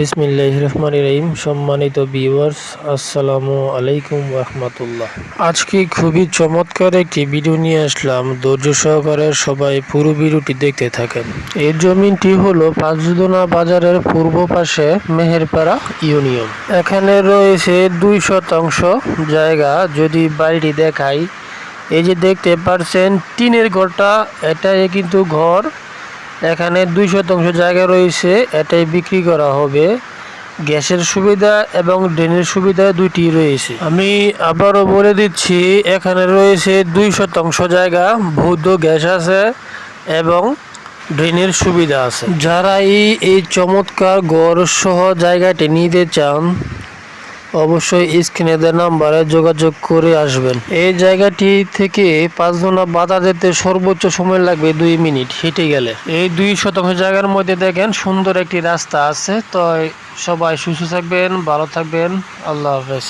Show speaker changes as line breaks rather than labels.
বিসমিল্লাহ রহমান রহিম। সম্মানিত ভিউয়ার্স আসসালামু আলাইকুম রহমতুল্লাহ আজকে খুবই চমৎকার একটি ভিডিও নিয়ে আসলাম। ধৈর্য সহকারে সবাই পুরো ভিডিওটি দেখতে থাকেন। এই জমিনটি হলো পাঁচদোনা বাজারের পূর্ব পাশে মেহেরপাড়া ইউনিয়ন। এখানে রয়েছে দুই শতাংশ জায়গা। যদি বাড়িটি দেখাই, এই যে দেখতে পারছেন, টিনের ঘরটা এটাই কিন্তু ঘর। এখানে দুই শতাংশ জায়গা রয়েছে, এটাই বিক্রি করা হবে। গ্যাসের সুবিধা এবং ড্রেনের সুবিধা দুইটি রয়েছে। আমি আবারও বলে দিচ্ছি, এখানে রয়েছে দুই শতাংশ জায়গা, ভৌত গ্যাস আছে এবং ড্রেনের সুবিধা আছে। যারা এই এই চমৎকার গড় সহ জায়গাটি নিতে চান অবশ্যই স্ক্রিনে নাম্বারে যোগাযোগ করে আসবেন। এই জায়গাটি থেকে পাঁচদোনা বাধা যেতে সর্বোচ্চ সময় লাগবে দুই মিনিট, হেঁটে গেলে। এই দুই শতাংশ জায়গার মধ্যে দেখেন সুন্দর একটি রাস্তা আছে। তো সবাই সুস্থ থাকবেন, ভালো থাকবেন। আল্লাহ হাফেজ।